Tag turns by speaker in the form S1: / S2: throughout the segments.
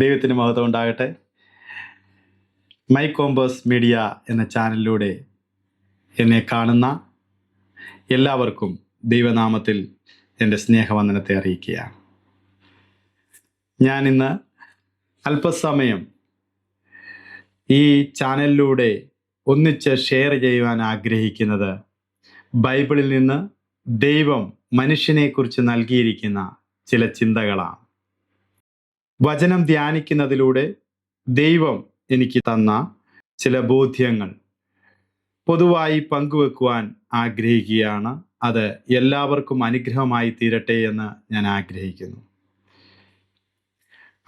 S1: ദൈവത്തിന് മഹത്വം ഉണ്ടാകട്ടെ. മൈ കോമ്പേഴ്സ് മീഡിയ എന്ന ചാനലിലൂടെ എന്നെ കാണുന്ന എല്ലാവർക്കും ദൈവനാമത്തിൽ എന്റെ സ്നേഹവന്ദനത്തെ അറിയിക്കുകയാണ്. ഞാൻ ഇന്ന് അല്പസമയം ഈ ചാനലിലൂടെ ഒന്നിച്ച് ഷെയർ ചെയ്യുവാൻ ആഗ്രഹിക്കുന്നത് ബൈബിളിൽ നിന്ന് ദൈവം മനുഷ്യനെക്കുറിച്ച് നൽകിയിരിക്കുന്ന ചില ചിന്തകളാണ്. വചനം ധ്യാനിക്കുന്നതിലൂടെ ദൈവം എനിക്ക് തന്ന ചില ബോധ്യങ്ങൾ. പൊതുവായി പങ്കുവെക്കുവാൻ ആഗ്രഹിക്കുകയാണ്. അത് എല്ലാവർക്കും അനുഗ്രഹമായി തീരട്ടെ എന്ന് ഞാൻ ആഗ്രഹിക്കുന്നു.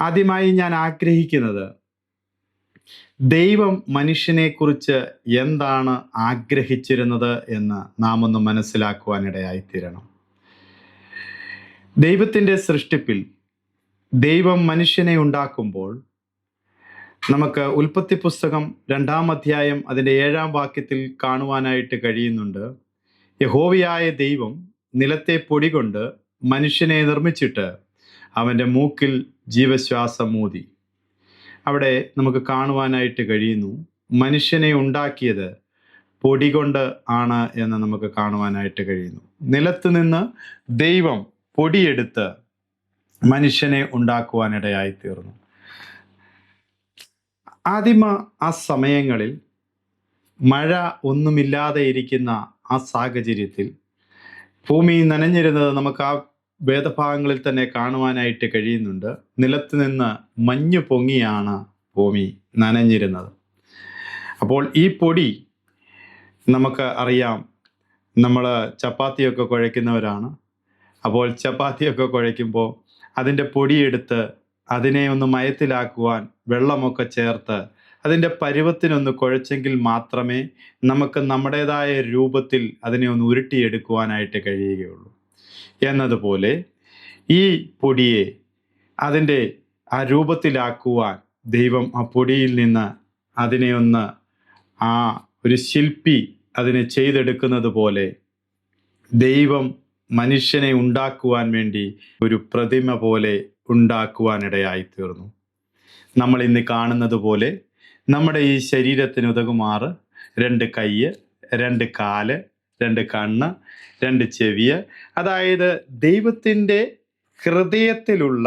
S1: ആദ്യമായി ഞാൻ ആഗ്രഹിക്കുന്നത് ദൈവം മനുഷ്യനെക്കുറിച്ച് എന്താണ് ആഗ്രഹിച്ചിരുന്നത് എന്ന് നാം ഒന്ന് മനസ്സിലാക്കുവാനിടയായിത്തീരണം. ദൈവത്തിന്റെ സൃഷ്ടിപ്പിൽ ദൈവം മനുഷ്യനെ ഉണ്ടാക്കുമ്പോൾ നമുക്ക് ഉൽപ്പത്തി പുസ്തകം രണ്ടാം അധ്യായം അതിന്റെ ഏഴാം വാക്യത്തിൽ കാണുവാനായിട്ട് കഴിയുന്നുണ്ട്. യഹോവിയായ ദൈവം നിലത്തെ പൊടി കൊണ്ട് മനുഷ്യനെ നിർമ്മിച്ചിട്ട് അവന്റെ മൂക്കിൽ ജീവശ്വാസം മൂതി അവിടെ നമുക്ക് കാണുവാനായിട്ട് കഴിയുന്നു മനുഷ്യനെ ഉണ്ടാക്കിയത് പൊടി കൊണ്ട് ആണ് എന്ന് നമുക്ക് കാണുവാനായിട്ട് കഴിയുന്നു. നിലത്ത് നിന്ന് ദൈവം പൊടിയെടുത്ത് മനുഷ്യനെ ഉണ്ടാക്കുവാനിടയായി തീർന്നു. ആദിമ ആ സമയങ്ങളിൽ മഴ ഒന്നുമില്ലാതെ ഇരിക്കുന്ന ആ സാഹചര്യത്തിൽ ഭൂമി നനഞ്ഞിരുന്നത് നമുക്ക് ആ വേദഭാഗങ്ങളിൽ തന്നെ കാണുവാനായിട്ട് കഴിയുന്നുണ്ട്. നിലത്ത് നിന്ന് മഞ്ഞു പൊങ്ങിയാണ് ഭൂമി നനഞ്ഞിരുന്നത്. അപ്പോൾ ഈ പൊടി നമുക്ക് അറിയാം. നമ്മൾ ചപ്പാത്തിയൊക്കെ കുഴയ്ക്കുന്നവരാണ്. അപ്പോൾ ചപ്പാത്തിയൊക്കെ കുഴയ്ക്കുമ്പോൾ അതിന്റെ പൊടിയെടുത്ത് അതിനെ ഒന്ന് മയത്തിലാക്കുവാൻ വെള്ളമൊക്കെ ചേർത്ത് അതിന്റെ പരുവത്തിനൊന്ന് കുഴച്ചെങ്കിൽ മാത്രമേ നമുക്ക് നമ്മുടേതായ രൂപത്തിൽ അതിനെ ഒന്ന് ഉരുട്ടിയെടുക്കുവാനായിട്ട് കഴിയുകയുള്ളൂ. എന്നതുപോലെ ഈ പൊടിയെ അതിന്റെ ആ രൂപത്തിലാക്കുവാൻ ദൈവം ആ പൊടിയിൽ നിന്ന് അതിനെ ഒന്ന് ആ ഒരു ശില്പി അതിനെ ചെയ്തെടുക്കുന്നത് പോലെ ദൈവം മനുഷ്യനെ ഉണ്ടാക്കുവാൻ വേണ്ടി ഒരു പ്രതിമ പോലെ ഉണ്ടാക്കുവാനിടയായി തീർന്നു. നമ്മൾ ഇന്ന് കാണുന്നത് പോലെ നമ്മുടെ ഈ ശരീരത്തിന് ഉതകുമാറ് രണ്ട് കയ്യ് രണ്ട് കാൽ രണ്ട് കണ്ണ് രണ്ട് ചെവിയ് അതായത് ദൈവത്തിന്റെ ഹൃദയത്തിലുള്ള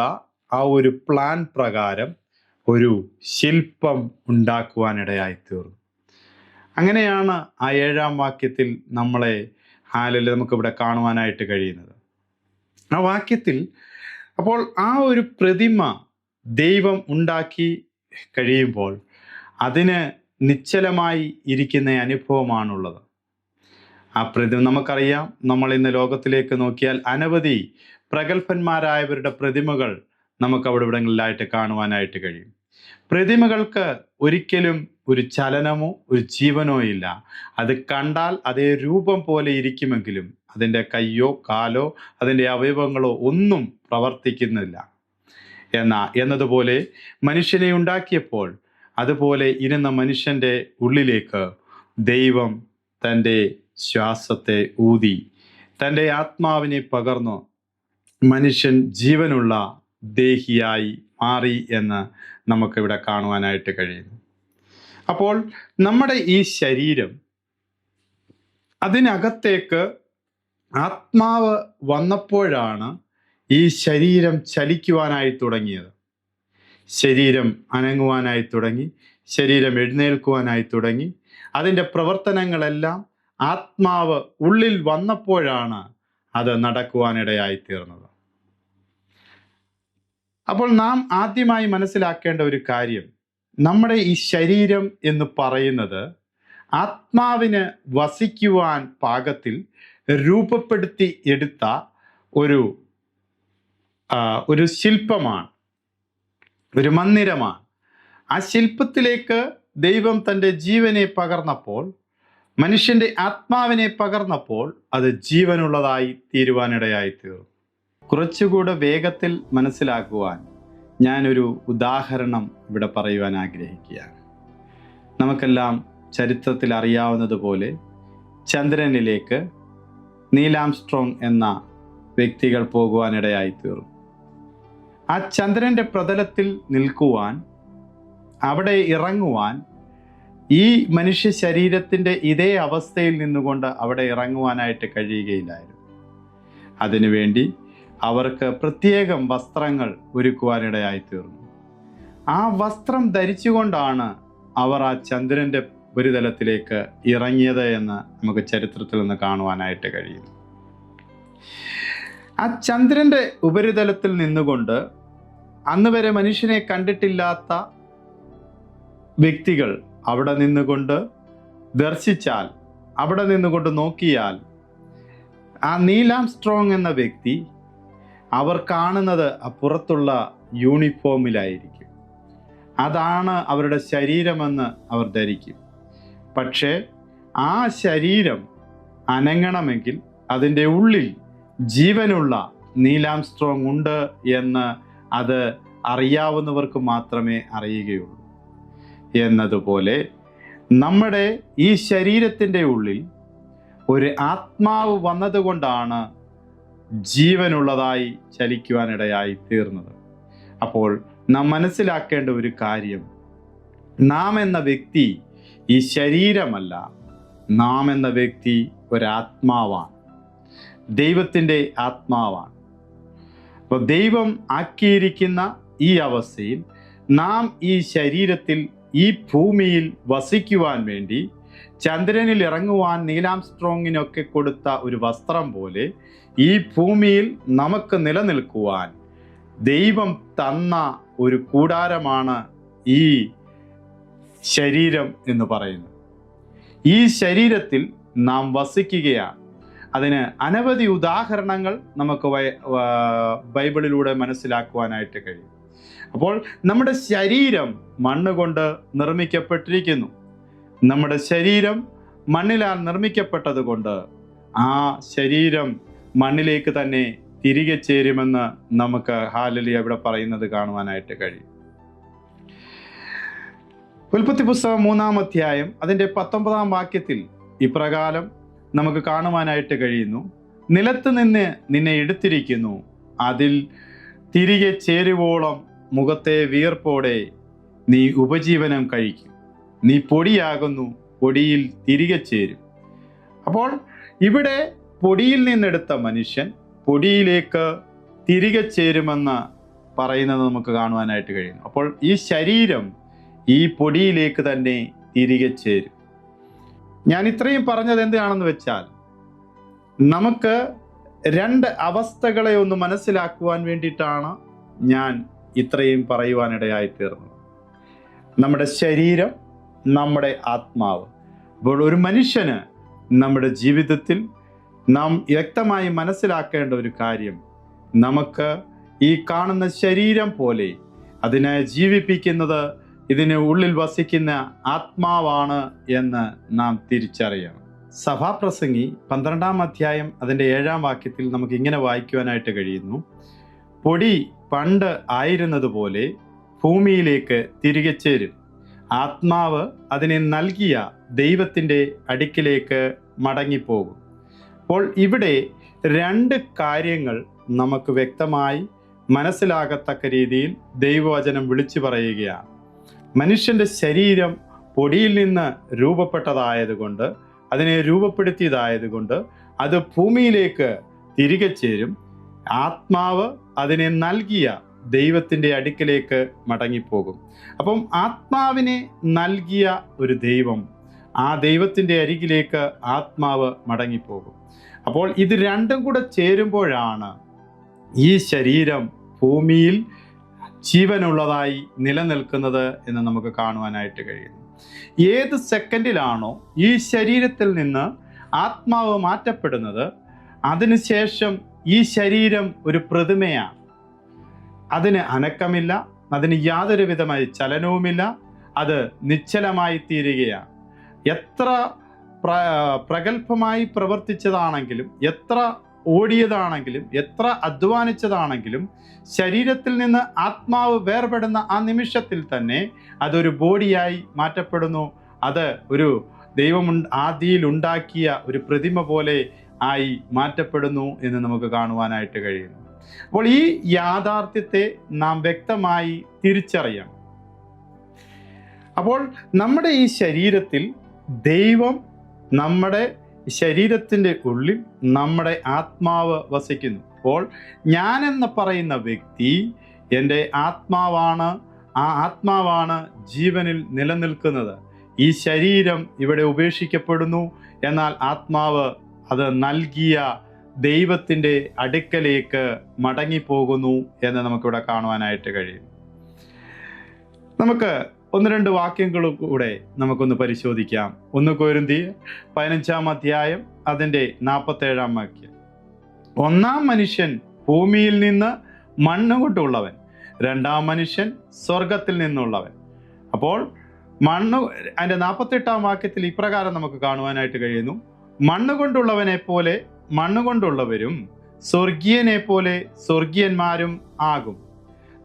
S1: ആ ഒരു പ്ലാൻ പ്രകാരം ഒരു ശില്പം ഉണ്ടാക്കുവാനിടയായി തീർന്നു. അങ്ങനെയാണ് ആ ഏഴാം വാക്യത്തിൽ നമ്മളെ ഹാലിൽ നമുക്കിവിടെ കാണുവാനായിട്ട് കഴിയുന്നത്. ആ വാക്യത്തിൽ അപ്പോൾ ആ ഒരു പ്രതിമ ദൈവം ഉണ്ടാക്കി കഴിയുമ്പോൾ അതിന് നിശ്ചലമായി ഇരിക്കുന്ന അനുഭവമാണുള്ളത്. ആ പ്രതിമ നമുക്കറിയാം. നമ്മൾ ഇന്ന് ലോകത്തിലേക്ക് നോക്കിയാൽ അനവധി പ്രഗത്ഭന്മാരായവരുടെ പ്രതിമകൾ നമുക്ക് അവിടെ ഇവിടങ്ങളിലായിട്ട് കാണുവാനായിട്ട് കഴിയും. പ്രതിമകൾക്ക് ഒരിക്കലും ഒരു ചലനമോ ഒരു ജീവനോ ഇല്ല. അത് കണ്ടാൽ അതേ രൂപം പോലെ ഇരിക്കുമെങ്കിലും അതിന്റെ കയ്യോ കാലോ അതിന്റെ അവയവങ്ങളോ ഒന്നും പ്രവർത്തിക്കുന്നില്ല. എന്നാ എന്നതുപോലെ മനുഷ്യനെ ഉണ്ടാക്കിയപ്പോൾ അതുപോലെ ഇരുന്ന മനുഷ്യന്റെ ഉള്ളിലേക്ക് ദൈവം തന്റെ ശ്വാസത്തെ ഊതി. തന്റെ ആത്മാവിനെ പകർന്നു മനുഷ്യൻ ജീവനുള്ള ദേഹിയായി മാറി എന്ന് നമുക്കിവിടെ കാണുവാനായിട്ട് കഴിയുന്നു. അപ്പോൾ നമ്മുടെ ഈ ശരീരം അതിനകത്തേക്ക് ആത്മാവ് വന്നപ്പോഴാണ് ഈ ശരീരം ചലിക്കുവാനായി തുടങ്ങിയത്. ശരീരം അനങ്ങുവാനായി തുടങ്ങി ശരീരം എഴുന്നേൽക്കുവാനായി തുടങ്ങി. അതിന്റെ പ്രവർത്തനങ്ങളെല്ലാം ആത്മാവ് ഉള്ളിൽ വന്നപ്പോഴാണ് അത് നടക്കുവാനിടയായി തീർന്നത്. അപ്പോൾ നാം ആദ്യമായി മനസ്സിലാക്കേണ്ട ഒരു കാര്യം നമ്മുടെ ഈ ശരീരം എന്ന് പറയുന്നത് ആത്മാവിന് വസിക്കുവാൻ പാകത്തിൽ രൂപപ്പെടുത്തി എടുത്ത ഒരു ഒരു ശില്പമാണ് ഒരു മന്ദിരമാണ്. ആ ശില്പത്തിലേക്ക് ദൈവം തന്റെ ജീവനെ പകർന്നപ്പോൾ മനുഷ്യന്റെ ആത്മാവിനെ പകർന്നപ്പോൾ അത് ജീവനുള്ളതായി തീരുവാനിടയായി തീർന്നു കുറച്ചുകൂടെ വേഗത്തിൽ മനസ്സിലാക്കുവാൻ ഞാനൊരു ഉദാഹരണം ഇവിടെ പറയുവാൻ ആഗ്രഹിക്കുകയാണ്. നമുക്കെല്ലാം ചരിത്രത്തിൽ അറിയാവുന്നതുപോലെ ചന്ദ്രനിലേക്ക് നീലാംസ്ട്രോങ് എന്ന വ്യക്തികൾ പോകുവാനിടയായി തീർന്നു. ആ ചന്ദ്രന്റെ പ്രതലത്തിൽ നിൽക്കുവാൻ അവിടെ ഇറങ്ങുവാൻ ഈ മനുഷ്യ ശരീരത്തിന്റെ ഇതേ അവസ്ഥയിൽ നിന്നുകൊണ്ട് അവിടെ ഇറങ്ങുവാനായിട്ട് കഴിയുകയില്ലായിരുന്നു. അതിനുവേണ്ടി അവർക്ക് പ്രത്യേകം വസ്ത്രങ്ങൾ ഒരുക്കുവാനിടയായി തീർന്നു ആ വസ്ത്രം ധരിച്ചുകൊണ്ടാണ് അവർ ആ ചന്ദ്രന്റെ ഉപരിതലത്തിലേക്ക് ഇറങ്ങിയത് എന്ന് നമുക്ക് ചരിത്രത്തിൽ നിന്ന് കാണുവാനായിട്ട് കഴിയും. ആ ചന്ദ്രന്റെ ഉപരിതലത്തിൽ നിന്നുകൊണ്ട് അന്ന് വരെ മനുഷ്യനെ കണ്ടിട്ടില്ലാത്ത വ്യക്തികൾ അവിടെ നിന്നുകൊണ്ട് ദർശിച്ചാൽ അവിടെ നിന്നുകൊണ്ട് നോക്കിയാൽ ആ നീലാം സ്ട്രോങ് എന്ന വ്യക്തി അവർ കാണുന്നത് പുറത്തുള്ള യൂണിഫോമിലായിരിക്കും. അതാണ് അവരുടെ ശരീരമെന്ന് അവർ ധരിക്കും. പക്ഷേ ആ ശരീരം അനങ്ങണമെങ്കിൽ അതിന്റെ ഉള്ളിൽ ജീവനുള്ള നീലാം സ്ട്രോങ് ഉണ്ട് എന്ന് അത് അറിയാവുന്നവർക്ക് മാത്രമേ അറിയുകയുള്ളൂ. എന്നതുപോലെ നമ്മുടെ ഈ ശരീരത്തിന്റെ ഉള്ളിൽ ഒരു ആത്മാവ് വന്നതുകൊണ്ടാണ് ജീവനുള്ളതായി ചലിക്കുവാനിടയായി തീർന്നത്. അപ്പോൾ നാം മനസ്സിലാക്കേണ്ട ഒരു കാര്യം നാം എന്ന വ്യക്തി ഈ ശരീരമല്ല നാം എന്ന വ്യക്തി ഒരാത്മാവാണ്. ദൈവത്തിന്റെ ആത്മാവാണ്. അപ്പോൾ ദൈവം ആക്കിയിരിക്കുന്ന ഈ അവസ്ഥയിൽ നാം ഈ ശരീരത്തിൽ ഈ ഭൂമിയിൽ വസിക്കുവാൻ വേണ്ടി ചന്ദ്രനിൽ ഇറങ്ങുവാൻ നീലാം സ്ട്രോങ്ങിനൊക്കെ കൊടുത്ത ഒരു വസ്ത്രം പോലെ ഈ ഭൂമിയിൽ നമുക്ക് നിലനിൽക്കുവാൻ ദൈവം തന്ന ഒരു കൂടാരമാണ് ഈ ശരീരം എന്ന് പറയുന്നത് ഈ ശരീരത്തിൽ നാം വസിക്കുകയാണ്. അതിന് അനവധി ഉദാഹരണങ്ങൾ നമുക്ക് ബൈബിളിലൂടെ മനസ്സിലാക്കുവാനായിട്ട് കഴിയും. അപ്പോൾ നമ്മുടെ ശരീരം മണ്ണ് കൊണ്ട് നിർമ്മിക്കപ്പെട്ടിരിക്കുന്നു. നമ്മുടെ ശരീരം മണ്ണിലാൽ നിർമ്മിക്കപ്പെട്ടതുകൊണ്ട് ആ ശരീരം മണ്ണിലേക്ക് തന്നെ തിരികെ ചേരുമെന്ന് നമുക്ക് ഹാലലി അവിടെ പറയുന്നത് കാണുവാനായിട്ട് കഴിയും. ഉൽപ്പത്തി പുസ്തകം മൂന്നാം അധ്യായം അതിന്റെ പത്തൊമ്പതാം വാക്യത്തിൽ ഇപ്രകാരം നമുക്ക് കാണുവാനായിട്ട് കഴിയുന്നു. നിലത്ത് നിന്ന് നിന്നെ എടുത്തിരിക്കുന്നു. അതിൽ തിരികെ ചേരുവോളം മുഖത്തെ വിയർപ്പോടെ നീ ഉപജീവനം കഴിക്കും. നീ പൊടിയാകുന്നു പൊടിയിൽ തിരികെ ചേരും. അപ്പോൾ ഇവിടെ പൊടിയിൽ നിന്നെടുത്ത മനുഷ്യൻ പൊടിയിലേക്ക് തിരികെ ചേരുമെന്ന് പറയുന്നത് നമുക്ക് കാണുവാനായിട്ട് കഴിയുന്നു. അപ്പോൾ ഈ ശരീരം ഈ പൊടിയിലേക്ക് തന്നെ തിരികെ ചേരും. ഞാൻ ഇത്രയും പറഞ്ഞത് എന്താണെന്ന് വെച്ചാൽ നമുക്ക് രണ്ട് അവസ്ഥകളെ ഒന്ന് മനസ്സിലാക്കുവാൻ വേണ്ടിയിട്ടാണ് ഞാൻ ഇത്രയും പറയുവാനിടയായി തീർന്നത്. നമ്മുടെ ശരീരം നമ്മുടെ ആത്മാവ്. അപ്പോൾ ഒരു മനുഷ്യന് നമ്മുടെ ജീവിതത്തിൽ നാം വ്യക്തമായി മനസ്സിലാക്കേണ്ട ഒരു കാര്യം നമുക്ക് ഈ കാണുന്ന ശരീരം പോലെ അതിനെ ജീവിപ്പിക്കുന്നത് ഇതിന് ഉള്ളിൽ വസിക്കുന്ന ആത്മാവാണ് എന്ന് നാം തിരിച്ചറിയണം. സഭാപ്രസംഗി പന്ത്രണ്ടാം അധ്യായം അതിന്റെ ഏഴാം വാക്യത്തിൽ നമുക്ക് ഇങ്ങനെ വായിക്കുവാനായിട്ട് കഴിയുന്നു. പൊടി പണ്ട് ആയിരുന്നതുപോലെ ഭൂമിയിലേക്ക് തിരികെ ചേരും. ആത്മാവ് അതിനെ നൽകിയ ദൈവത്തിന്റെ അടുക്കിലേക്ക് മടങ്ങിപ്പോകും. അപ്പോൾ ഇവിടെ രണ്ട് കാര്യങ്ങൾ നമുക്ക് വ്യക്തമായി മനസ്സിലാകത്തക്ക രീതിയിൽ ദൈവവചനം വിളിച്ചു പറയുകയാണ്. മനുഷ്യന്റെ ശരീരം പൊടിയിൽ നിന്ന് രൂപപ്പെട്ടതായതുകൊണ്ട് അതിനെ രൂപപ്പെടുത്തിയതായതുകൊണ്ട് അത് ഭൂമിയിലേക്ക് തിരികെ ചേരും. ആത്മാവ് അതിനെ നൽകിയ ദൈവത്തിന്റെ അടുക്കിലേക്ക് മടങ്ങിപ്പോകും. അപ്പം ആത്മാവിനെ നൽകിയ ഒരു ദൈവം ആ ദൈവത്തിന്റെ അരികിലേക്ക് ആത്മാവ് മടങ്ങിപ്പോകും. അപ്പോൾ ഇത് രണ്ടും കൂടെ ചേരുമ്പോഴാണ് ഈ ശരീരം ഭൂമിയിൽ ജീവനുള്ളതായി നിലനിൽക്കുന്നത് എന്ന് നമുക്ക് കാണുവാനായിട്ട് കഴിയുന്നു. ഏത് സെക്കൻഡിലാണോ ഈ ശരീരത്തിൽ നിന്ന് ആത്മാവ് മാറ്റപ്പെടുന്നത് അതിനുശേഷം ഈ ശരീരം ഒരു പ്രതിമയാണ്. അതിന് അനക്കമില്ല അതിന് യാതൊരു വിധമായി ചലനവുമില്ല അത് നിശ്ചലമായി തീരുകയാണ്. എത്ര പ്ര പ്രഗത്ഭമായി പ്രവർത്തിച്ചതാണെങ്കിലും എത്ര ഓടിയതാണെങ്കിലും എത്ര അധ്വാനിച്ചതാണെങ്കിലും ശരീരത്തിൽ നിന്ന് ആത്മാവ് വേർപെടുന്ന ആ നിമിഷത്തിൽ തന്നെ അതൊരു ബോഡിയായി മാറ്റപ്പെടുന്നു. അത് ഒരു ദൈവം ആദിയിൽ ഉണ്ടാക്കിയ ഒരു പ്രതിമ പോലെ ആയി മാറ്റപ്പെടുന്നു എന്ന് നമുക്ക് കാണുവാനായിട്ട് കഴിയുന്നു. അപ്പോൾ ഈ യാഥാർത്ഥ്യത്തെ നാം വ്യക്തമായി തിരിച്ചറിയാം അപ്പോൾ നമ്മുടെ ഈ ശരീരത്തിൽ ദൈവം നമ്മുടെ ശരീരത്തിന്റെ ഉള്ളിൽ നമ്മുടെ ആത്മാവ് വസിക്കുന്നു. അപ്പോൾ ഞാൻ എന്ന് പറയുന്ന വ്യക്തി എന്റെ ആത്മാവാണ് ആ ആത്മാവാണ് ജീവനിൽ നിലനിൽക്കുന്നത്. ഈ ശരീരം ഇവിടെ ഉപേക്ഷിക്കപ്പെടുന്നു എന്നാൽ ആത്മാവ് അത് നൽകിയ ദൈവത്തിന്റെ അടുക്കലേക്ക് മടങ്ങിപ്പോകുന്നു എന്ന് നമുക്കിവിടെ കാണുവാനായിട്ട് കഴിയും. നമുക്ക് ഒന്ന് രണ്ട് വാക്യങ്ങൾ കൂടെ നമുക്കൊന്ന് പരിശോധിക്കാം. ഒന്ന് കോരുന്തി പതിനഞ്ചാം അധ്യായം അതിന്റെ നാൽപ്പത്തേഴാം വാക്യം. ഒന്നാം മനുഷ്യൻ ഭൂമിയിൽ നിന്ന് മണ്ണ് കൊണ്ടുള്ളവൻ രണ്ടാം മനുഷ്യൻ സ്വർഗത്തിൽ നിന്നുള്ളവൻ. അപ്പോൾ മണ്ണ് അതിന്റെ നാൽപ്പത്തെട്ടാം വാക്യത്തിൽ ഇപ്രകാരം നമുക്ക് കാണുവാനായിട്ട് കഴിയുന്നു. മണ്ണ് കൊണ്ടുള്ളവനെ പോലെ മണ്ണ് കൊണ്ടുള്ളവരും സ്വർഗീയനെ പോലെ സ്വർഗീയന്മാരും ആകും.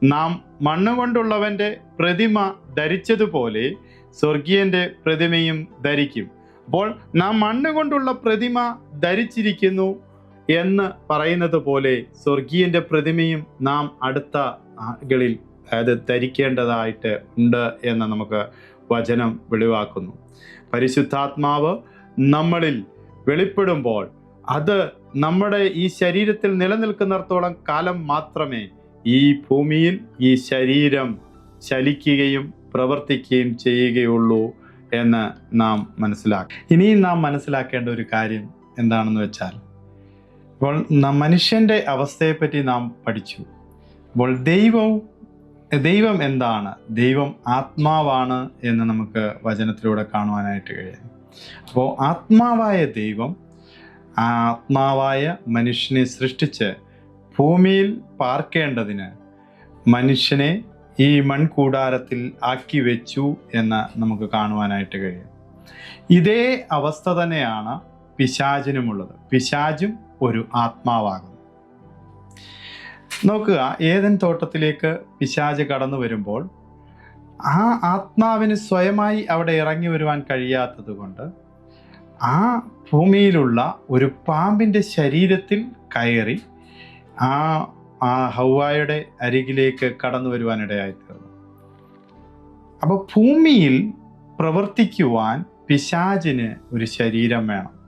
S1: നാം മണ്ണ് കൊണ്ടുള്ളവന്റെ പ്രതിമ ധരിച്ചതുപോലെ സ്വർഗീയന്റെ പ്രതിമയും ധരിക്കും. അപ്പോൾ നാം മണ്ണ് കൊണ്ടുള്ള പ്രതിമ ധരിച്ചിരിക്കുന്നു എന്ന് പറയുന്നത് പോലെ സ്വർഗീയന്റെ പ്രതിമയും നാം അടുത്ത ആളുകളിൽ അതായത് ധരിക്കേണ്ടതായിട്ട് ഉണ്ട് എന്ന് നമുക്ക് വചനം വെളിവാക്കുന്നു. പരിശുദ്ധാത്മാവ് നമ്മളിൽ വെളിപ്പെടുമ്പോൾ അത് നമ്മുടെ ഈ ശരീരത്തിൽ നിലനിൽക്കുന്നിടത്തോളം കാലം മാത്രമേ ഈ ഭൂമിയിൽ ഈ ശരീരം ചലിക്കുകയും പ്രവർത്തിക്കുകയും ചെയ്യുകയുള്ളൂ എന്ന് നാം മനസ്സിലാക്കും. ഇനിയും നാം മനസ്സിലാക്കേണ്ട ഒരു കാര്യം എന്താണെന്ന് വെച്ചാൽ ഇപ്പോൾ മനുഷ്യന്റെ അവസ്ഥയെപ്പറ്റി നാം പഠിച്ചു. അപ്പോൾ ദൈവവും ദൈവം എന്താണ്? ദൈവം ആത്മാവാണ് എന്ന് നമുക്ക് വചനത്തിലൂടെ കാണുവാനായിട്ട് കഴിയും. അപ്പോൾ ആത്മാവായ ദൈവം ആത്മാവായ മനുഷ്യനെ സൃഷ്ടിച്ച് ഭൂമിയിൽ പാർക്കേണ്ടതിന് മനുഷ്യനെ ഈ മൺകൂടാരത്തിൽ ആക്കി വെച്ചു എന്ന് നമുക്ക് കാണുവാനായിട്ട് കഴിയും. ഇതേ അവസ്ഥ തന്നെയാണ് പിശാചിനുമുള്ളത്. പിശാചും ഒരു ആത്മാവാകുന്നു. നോക്കുക ഏതൻ തോട്ടത്തിലേക്ക് പിശാജ് കടന്നു വരുമ്പോൾ ആ ആത്മാവിന് സ്വയമായി അവിടെ ഇറങ്ങി വരുവാൻ കഴിയാത്തത് കൊണ്ട് ആ ഭൂമിയിലുള്ള ഒരു പാമ്പിന്റെ ശരീരത്തിൽ കയറി ആ ആ ഹൗവായുടെ അരികിലേക്ക് കടന്നു വരുവാനിടയായി തീർന്നു. അപ്പോൾ ഭൂമിയിൽ പ്രവർത്തിക്കുവാൻ പിശാചിന് ഒരു ശരീരം വേണം.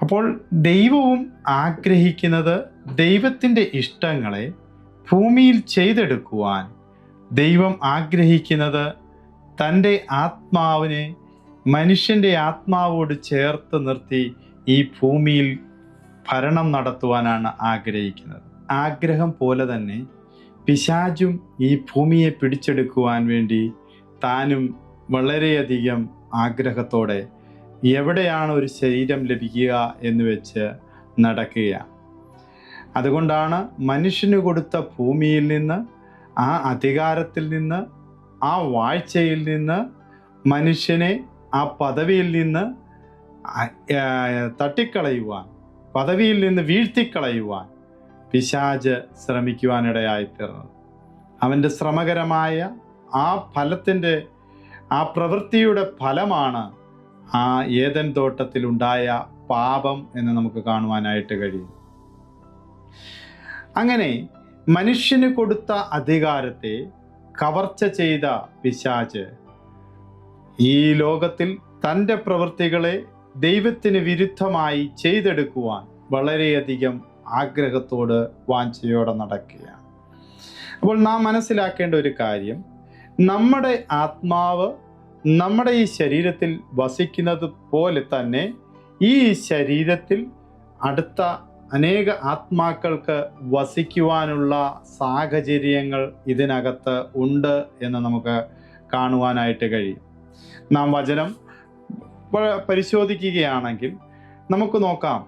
S1: അപ്പോൾ ദൈവവും ആഗ്രഹിക്കുന്നത് ദൈവത്തിന്റെ ഇഷ്ടങ്ങളെ ഭൂമിയിൽ ചെയ്തെടുക്കുവാൻ ദൈവം ആഗ്രഹിക്കുന്നത് തന്റെ ആത്മാവിനെ മനുഷ്യന്റെ ആത്മാവോട് ചേർത്ത് നിർത്തി ഈ ഭൂമിയിൽ ഭരണം നടത്തുവാനാണ് ആഗ്രഹിക്കുന്നത്. ആഗ്രഹം പോലെ തന്നെ പിശാചും ഈ ഭൂമിയെ പിടിച്ചെടുക്കുവാൻ വേണ്ടി താനും വളരെയധികം ആഗ്രഹത്തോടെ എവിടെയാണ് ഒരു ശരീരം ലഭിക്കുക എന്ന് വെച്ച് നടക്കുകയാണ്. അതുകൊണ്ടാണ് മനുഷ്യന് കൊടുത്ത ഭൂമിയിൽ നിന്ന് ആ അധികാരത്തിൽ നിന്ന് ആ വാഴ്ചയിൽ നിന്ന് മനുഷ്യനെ ആ പദവിയിൽ നിന്ന് തട്ടിക്കളയുവാൻ പദവിയിൽ നിന്ന് വീഴ്ത്തിക്കളയുവാൻ പിശാജ് ശ്രമിക്കുവാനിടയായിത്തീർന്നത്. അവന്റെ ശ്രമകരമായ ആ ഫലത്തിന്റെ ആ പ്രവൃത്തിയുടെ ഫലമാണ് ആ ഏതൻ തോട്ടത്തിലുണ്ടായ പാപം എന്ന് നമുക്ക് കാണുവാനായിട്ട് കഴിയും. അങ്ങനെ മനുഷ്യന് കൊടുത്ത അധികാരത്തെ കവർച്ച ചെയ്ത പിശാച് ഈ ലോകത്തിൽ തന്റെ പ്രവൃത്തികളെ ദൈവത്തിന് വിരുദ്ധമായി ചെയ്തെടുക്കുവാൻ വളരെയധികം ആഗ്രഹത്തോട് വാഞ്ചയോടെ നടക്കുകയാണ്. അപ്പോൾ നാം മനസ്സിലാക്കേണ്ട ഒരു കാര്യം നമ്മുടെ ആത്മാവ് നമ്മുടെ ഈ ശരീരത്തിൽ വസിക്കുന്നത് പോലെ തന്നെ ഈ ശരീരത്തിൽ അടുത്ത അനേക ആത്മാക്കൾക്ക് വസിക്കുവാനുള്ള സാഹചര്യങ്ങൾ ഇതിനകത്ത് ഉണ്ട് എന്ന് നമുക്ക് കാണുവാനായിട്ട് കഴിയും. നാം വചനം പരിശോധിക്കുകയാണെങ്കിൽ നമുക്ക് നോക്കാം.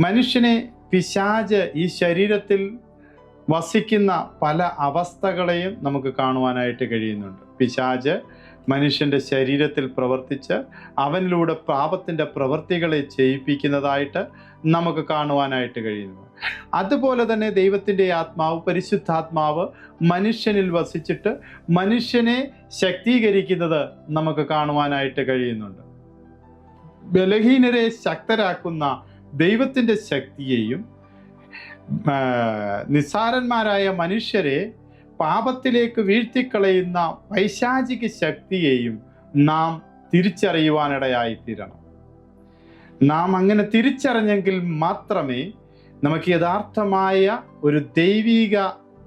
S1: മനുഷ്യനെ പിശാജ് ഈ ശരീരത്തിൽ വസിക്കുന്ന പല അവസ്ഥകളെയും നമുക്ക് കാണുവാനായിട്ട് കഴിയുന്നുണ്ട്. പിശാജ് മനുഷ്യന്റെ ശരീരത്തിൽ പ്രവർത്തിച്ച് അവനിലൂടെ പാപത്തിന്റെ പ്രവൃത്തികളെ ചെയ്യിപ്പിക്കുന്നതായിട്ട് നമുക്ക് കാണുവാനായിട്ട് കഴിയുന്നു. അതുപോലെ തന്നെ ദൈവത്തിന്റെ ആത്മാവ് പരിശുദ്ധാത്മാവ് മനുഷ്യനിൽ വസിച്ചിട്ട് മനുഷ്യനെ ശക്തീകരിക്കുന്നത് നമുക്ക് കാണുവാനായിട്ട് കഴിയുന്നുണ്ട്. ബലഹീനരെ ശക്തരാക്കുന്ന ദൈവത്തിന്റെ ശക്തിയെയും നിസ്സാരന്മാരായ മനുഷ്യരെ പാപത്തിലേക്ക് വീഴ്ത്തിക്കളയുന്ന പൈശാചിക ശക്തിയെയും നാം തിരിച്ചറിയുവാനിടയായിത്തീരണം. നാം അങ്ങനെ തിരിച്ചറിഞ്ഞെങ്കിൽ മാത്രമേ നമുക്ക് യഥാർത്ഥമായ ഒരു ദൈവിക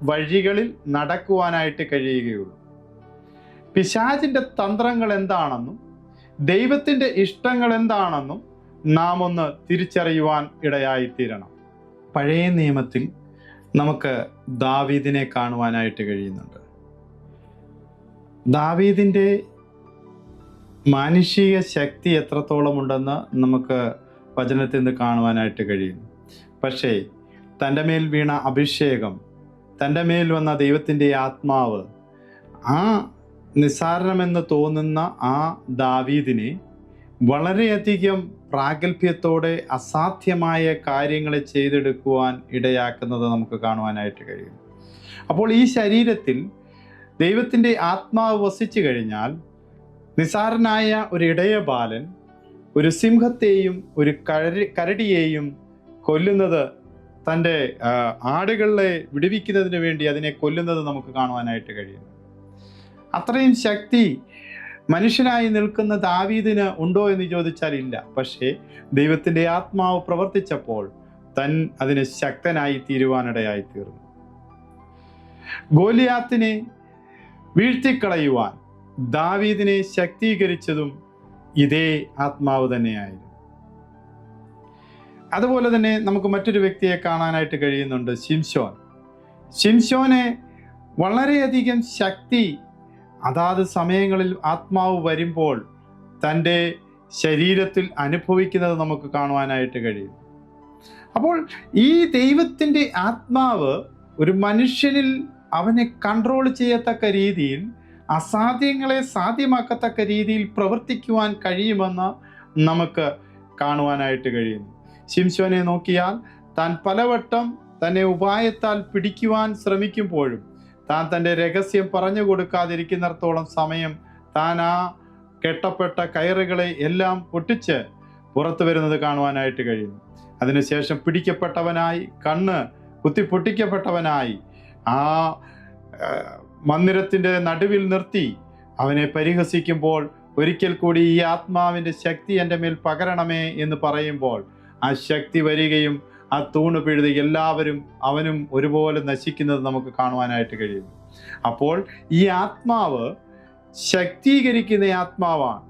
S1: വഴികളിൽ നടക്കുവാനായിട്ട് കഴിയുകയുള്ളൂ. പിശാചിന്റെ തന്ത്രങ്ങൾ എന്താണെന്നും ദൈവത്തിന്റെ ഇഷ്ടങ്ങൾ എന്താണെന്നും നാം ഒന്ന് തിരിച്ചറിയുവാൻ ഇടയായിത്തീരണം. പഴയ നിയമത്തിൽ നമുക്ക് ദാവീദിനെ കാണുവാനായിട്ട് കഴിയുന്നുണ്ട്. ദാവീദിന്റെ മാനുഷിക ശക്തി എത്രത്തോളം ഉണ്ടെന്ന് നമുക്ക് വചനത്തിൽ നിന്ന് കാണുവാനായിട്ട് കഴിയുന്നു. പക്ഷേ തന്റെ മേൽ വീണ അഭിഷേകം തന്റെ മേൽ വന്ന ദൈവത്തിന്റെ ആത്മാവ് ആ നിസ്സാരമെന്ന് തോന്നുന്ന ആ ദാവീദിനെ വളരെയധികം പ്രാഗൽഭ്യത്തോടെ അസാധ്യമായ കാര്യങ്ങളെ ചെയ്തെടുക്കുവാൻ ഇടയാക്കുന്നത് നമുക്ക് കാണുവാനായിട്ട് കഴിയും. അപ്പോൾ ഈ ശരീരത്തിൽ ദൈവത്തിന്റെ ആത്മാവ് വസിച്ചു കഴിഞ്ഞാൽ നിസാരനായ ഒരു ഇടയ ബാലൻ ഒരു സിംഹത്തെയും ഒരു കരടി കരടിയെയും കൊല്ലുന്നത് തന്റെ ആടുകളെ വിടുവിക്കുന്നതിന് വേണ്ടി അതിനെ കൊല്ലുന്നത് നമുക്ക് കാണുവാനായിട്ട് കഴിയും. അത്രയും ശക്തി മനുഷ്യനായി നിൽക്കുന്ന ദാവീദിന് ഉണ്ടോ എന്ന് ചോദിച്ചാൽ ഇല്ല. പക്ഷേ ദൈവത്തിന്റെ ആത്മാവ് പ്രവർത്തിച്ചപ്പോൾ തൻ അതിന് ശക്തനായി തീരുവാനിടയായി തീർന്നു. ഗോലിയാത്തിനെ വീഴ്ത്തിക്കളയുവാൻ ദാവീദിനെ ശക്തീകരിച്ചതും ഇതേ ആത്മാവ് തന്നെയായിരുന്നു. അതുപോലെ തന്നെ നമുക്ക് മറ്റൊരു വ്യക്തിയെ കാണാനായിട്ട് കഴിയുന്നുണ്ട് ശിംഷോൻ ശിംഷോനെ വളരെയധികം ശക്തി അതാത് സമയങ്ങളിൽ ആത്മാവ് വരുമ്പോൾ തന്റെ ശരീരത്തിൽ അനുഭവിക്കുന്നത് നമുക്ക് കാണുവാനായിട്ട് കഴിയും. അപ്പോൾ ഈ ദൈവത്തിന്റെ ആത്മാവ് ഒരു മനുഷ്യനിൽ അവനെ കൺട്രോൾ ചെയ്യത്തക്ക രീതിയിൽ അസാധ്യങ്ങളെ സാധ്യമാക്കത്തക്ക രീതിയിൽ പ്രവർത്തിക്കുവാൻ കഴിയുമെന്ന് നമുക്ക് കാണുവാനായിട്ട് കഴിയുന്നു. ശിംശോനെ നോക്കിയാൽ താൻ പലവട്ടം തന്നെ ഉപായത്താൽ പിടിക്കുവാൻ ശ്രമിക്കുമ്പോഴും താൻ തന്റെ രഹസ്യം പറഞ്ഞു കൊടുക്കാതിരിക്കുന്നിടത്തോളം സമയം താൻ ആ കെട്ടപ്പെട്ട കയറുകളെ എല്ലാം പൊട്ടിച്ച് പുറത്തു വരുന്നത് കാണുവാനായിട്ട് കഴിയുന്നു അതിനുശേഷം പിടിക്കപ്പെട്ടവനായി കണ്ണ് കുത്തി പൊട്ടിക്കപ്പെട്ടവനായി ആ, മന്ദിരത്തിന്റെ നടുവിൽ നിർത്തി അവനെ പരിഹസിക്കുമ്പോൾ ഒരിക്കൽ കൂടി ഈ ആത്മാവിന്റെ ശക്തി എന്റെ മേൽ പകരണമേ എന്ന് പറയുമ്പോൾ ആ ശക്തി വരികയും ആ തൂണ് പിഴുതി എല്ലാവരും അവനും ഒരുപോലെ നശിക്കുന്നത് നമുക്ക് കാണുവാനായിട്ട് കഴിയും. അപ്പോൾ ഈ ആത്മാവ് ശക്തീകരിക്കുന്ന ആത്മാവാണ്.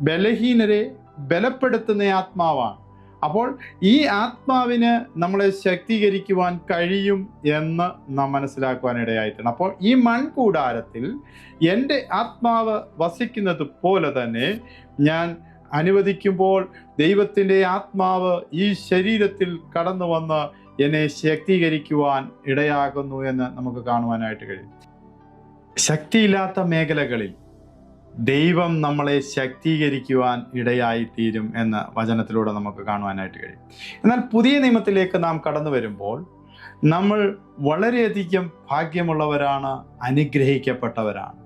S1: ബലഹീനരെ ബലപ്പെടുത്തുന്ന ആത്മാവാണ്. അപ്പോൾ ഈ ആത്മാവിന് നമ്മളെ ശക്തീകരിക്കുവാൻ കഴിയും എന്ന് നാം മനസ്സിലാക്കുവാൻ ഇടയായിട്ടുണ്ട് അപ്പോൾ ഈ മൺകൂടാരത്തിൽ എന്റെ ആത്മാവ് വസിക്കുന്നത് പോലെ തന്നെ ഞാൻ അനുവദിക്കുമ്പോൾ ദൈവത്തിന്റെ ആത്മാവ് ഈ ശരീരത്തിൽ കടന്നു വന്ന് എന്നെ ശക്തീകരിക്കുവാൻ ഇടയാകുന്നു എന്ന് നമുക്ക് കാണുവാനായിട്ട് കഴിയും. ശക്തിയില്ലാത്ത മേഖലകളിൽ ദൈവം നമ്മളെ ശക്തീകരിക്കുവാൻ ഇടയായിത്തീരും എന്ന വചനത്തിലൂടെ നമുക്ക് കാണുവാനായിട്ട് കഴിയും. എന്നാൽ പുതിയ നിയമത്തിലേക്ക് നാം കടന്നു വരുമ്പോൾ നമ്മൾ വളരെയധികം ഭാഗ്യമുള്ളവരാണ് അനുഗ്രഹിക്കപ്പെട്ടവരാണ്.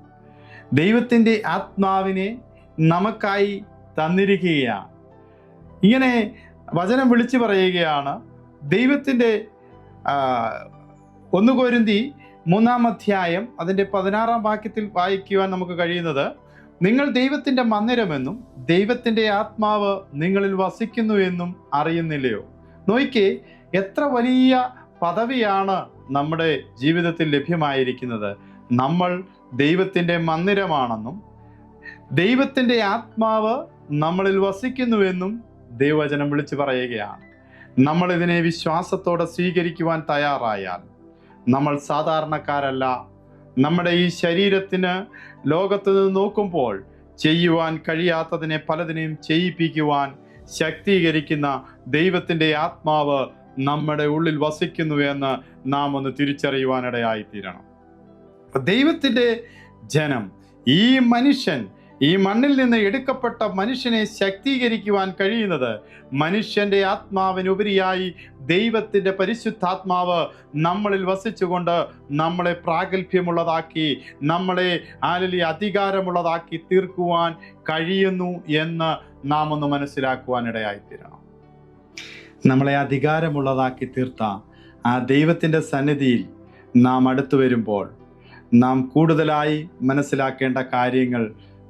S1: ദൈവത്തിന്റെ ആത്മാവിനെ നമുക്കായി തന്നിരിക്കുകയാണ്. ഇങ്ങനെ വചനം വിളിച്ചു പറയുകയാണ്. ദൈവത്തിന്റെ ഒന്ന് കോരുന്തി മൂന്നാം അധ്യായം അതിന്റെ പതിനാറാം വാക്യത്തിൽ വായിക്കുവാൻ നമുക്ക് കഴിയുന്നത് നിങ്ങൾ ദൈവത്തിന്റെ മന്ദിരമെന്നും ദൈവത്തിന്റെ ആത്മാവ് നിങ്ങളിൽ വസിക്കുന്നു എന്നും അറിയുന്നില്ലയോ? നോയിക്കേ എത്ര വലിയ പദവിയാണ് നമ്മുടെ ജീവിതത്തിൽ ലഭ്യമായിരിക്കുന്നത്. നമ്മൾ ദൈവത്തിന്റെ മന്ദിരമാണെന്നും ദൈവത്തിന്റെ ആത്മാവ് നമ്മളിൽ വസിക്കുന്നുവെന്നും ദൈവവചനം വിളിച്ചു പറയുകയാണ്. നമ്മൾ ഇതിനെ വിശ്വാസത്തോടെ സ്വീകരിക്കുവാൻ തയ്യാറായാൽ നമ്മൾ സാധാരണക്കാരല്ല. നമ്മുടെ ഈ ശരീരത്തിന് ലോകത്ത് നിന്ന് നോക്കുമ്പോൾ ചെയ്യുവാൻ കഴിയാത്തതിനെ പലതിനെയും ചെയ്യിപ്പിക്കുവാൻ ശക്തീകരിക്കുന്ന ദൈവത്തിന്റെ ആത്മാവ് നമ്മുടെ ഉള്ളിൽ വസിക്കുന്നു എന്ന് നാം ഒന്ന് തിരിച്ചറിയുവാനിടയായിത്തീരണം. ദൈവത്തിന്റെ ജനം ഈ മനുഷ്യൻ ഈ മണ്ണിൽ നിന്ന് എടുക്കപ്പെട്ട മനുഷ്യനെ ശക്തീകരിക്കുവാൻ കഴിയുന്നത് മനുഷ്യന്റെ ആത്മാവിനുപരിയായി ദൈവത്തിന്റെ പരിശുദ്ധാത്മാവ് നമ്മളിൽ വസിച്ചുകൊണ്ട് നമ്മളെ പ്രാഗൽഭ്യമുള്ളതാക്കി നമ്മളെ ആലലി അധികാരമുള്ളതാക്കി തീർക്കുവാൻ കഴിയുന്നു എന്ന് നാം ഒന്ന് മനസ്സിലാക്കുവാനിടയായിത്തീരണം. നമ്മളെ അധികാരമുള്ളതാക്കി തീർത്ത ആ ദൈവത്തിന്റെ സന്നിധിയിൽ നാം അടുത്തു വരുമ്പോൾ നാം കൂടുതലായി മനസ്സിലാക്കേണ്ട കാര്യങ്ങൾ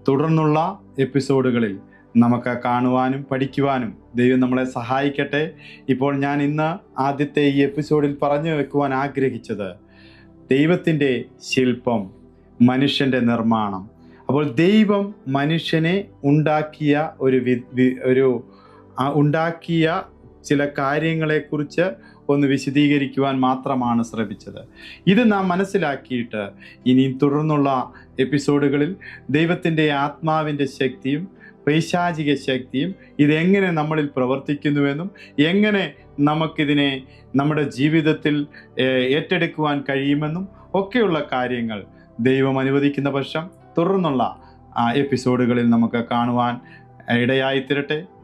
S1: തുടർന്നുള്ള എപ്പിസോഡുകളിൽ നമുക്ക് കാണുവാനും പഠിക്കുവാനും ദൈവം നമ്മളെ സഹായിക്കട്ടെ. ഇപ്പോൾ ഞാൻ ഇന്ന് ആദ്യത്തെ ഈ എപ്പിസോഡിൽ പറഞ്ഞു വെക്കുവാൻ ആഗ്രഹിച്ചത് ദൈവത്തിന്റെ ശില്പം മനുഷ്യന്റെ നിർമ്മാണം. അപ്പോൾ ദൈവം മനുഷ്യനെ ഉണ്ടാക്കിയ ഒരു ഒരു ഉണ്ടാക്കിയ ചില കാര്യങ്ങളെക്കുറിച്ച് ഒന്ന് വിശദീകരിക്കുവാൻ മാത്രമാണ് ശ്രമിച്ചത്. ഇത് നാം മനസ്സിലാക്കിയിട്ട് ഇനിയും തുടർന്നുള്ള എപ്പിസോഡുകളിൽ ദൈവത്തിന്റെ ആത്മാവിന്റെ ശക്തിയും പൈശാചിക ശക്തിയും ഇതെങ്ങനെ നമ്മളിൽ പ്രവർത്തിക്കുന്നുവെന്നും എങ്ങനെ നമുക്കിതിനെ നമ്മുടെ ജീവിതത്തിൽ ഏറ്റെടുക്കുവാൻ കഴിയുമെന്നും ഒക്കെയുള്ള കാര്യങ്ങൾ ദൈവം അനുവദിക്കുന്ന പക്ഷം തുടർന്നുള്ള എപ്പിസോഡുകളിൽ നമുക്ക് കാണുവാൻ ഇടയായി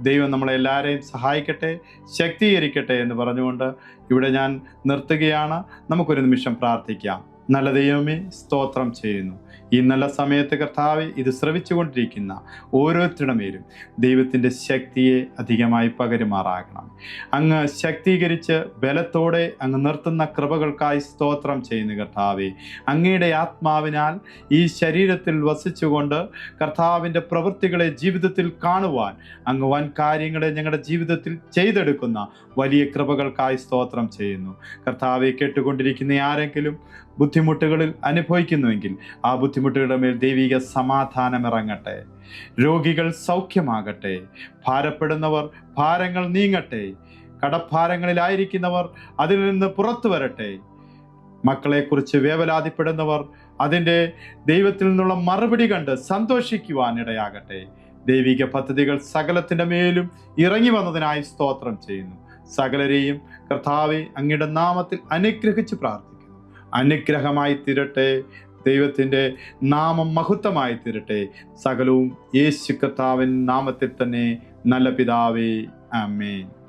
S1: ദൈവം നമ്മളെ എല്ലാവരെയും സഹായിക്കട്ടെ ശക്തീകരിക്കട്ടെ എന്ന് പറഞ്ഞുകൊണ്ട് ഇവിടെ ഞാൻ നിർത്തുകയാണ്. നമുക്കൊരു നിമിഷം പ്രാർത്ഥിക്കാം. നല്ല ദൈവമേ സ്തോത്രം ചെയ്യുന്നു. ഈ നല്ല സമയത്ത് കർത്താവ് ഇത് ശ്രവിച്ചുകൊണ്ടിരിക്കുന്ന ഓരോരുത്തരുടെ മേലും ദൈവത്തിന്റെ ശക്തിയെ അധികമായി പകരുമാറാകണം. അങ്ങ് ശക്തീകരിച്ച് ബലത്തോടെ അങ്ങ് നിർത്തുന്ന കൃപകൾക്കായി സ്തോത്രം ചെയ്യുന്നു കർത്താവെ. അങ്ങയുടെ ആത്മാവിനാൽ ഈ ശരീരത്തിൽ വസിച്ചുകൊണ്ട് കർത്താവിന്റെ പ്രവൃത്തികളെ ജീവിതത്തിൽ കാണുവാൻ അങ്ങ് വൻ കാര്യങ്ങളെ ഞങ്ങളുടെ ജീവിതത്തിൽ ചെയ്തെടുക്കുന്ന വലിയ കൃപകൾക്കായി സ്തോത്രം ചെയ്യുന്നു. കർത്താവെ കേട്ടുകൊണ്ടിരിക്കുന്ന ആരെങ്കിലും ബുദ്ധിമുട്ടുകളിൽ അനുഭവിക്കുന്നുവെങ്കിൽ ആ ബുദ്ധിമുട്ടുകളുടെ മേൽ ദൈവിക സമാധാനം ഇറങ്ങട്ടെ. രോഗികൾ സൗഖ്യമാകട്ടെ. ഭാരപ്പെടുന്നവർ ഭാരങ്ങൾ നീങ്ങട്ടെ. കടഭാരങ്ങളിലായിരിക്കുന്നവർ അതിൽ നിന്ന് പുറത്തു വരട്ടെ. മക്കളെക്കുറിച്ച് വേവലാതിപ്പെടുന്നവർ അതിന്റെ ദൈവത്തിൽ നിന്നുള്ള മറുപടി കണ്ട് സന്തോഷിക്കുവാൻ ഇടയാകട്ടെ ദൈവിക പദ്ധതികൾ സകലത്തിന്റെ മേലും ഇറങ്ങി വന്നതിനായി സ്തോത്രം ചെയ്യുന്നു. സകലരെയും കർത്താവെ അങ്ങയുടെ നാമത്തിൽ അനുഗ്രഹിച്ച് പ്രാർത്ഥിക്കുന്നു. അനുഗ്രഹമായി തീരട്ടെ. ദൈവത്തിന്റെ നാമം മഹത്വമായി തീരട്ടെ. സകലവും യേശു കർത്താവിൻ നാമത്തിൽ തന്നെ നല്ല പിതാവേ. ആമേൻ.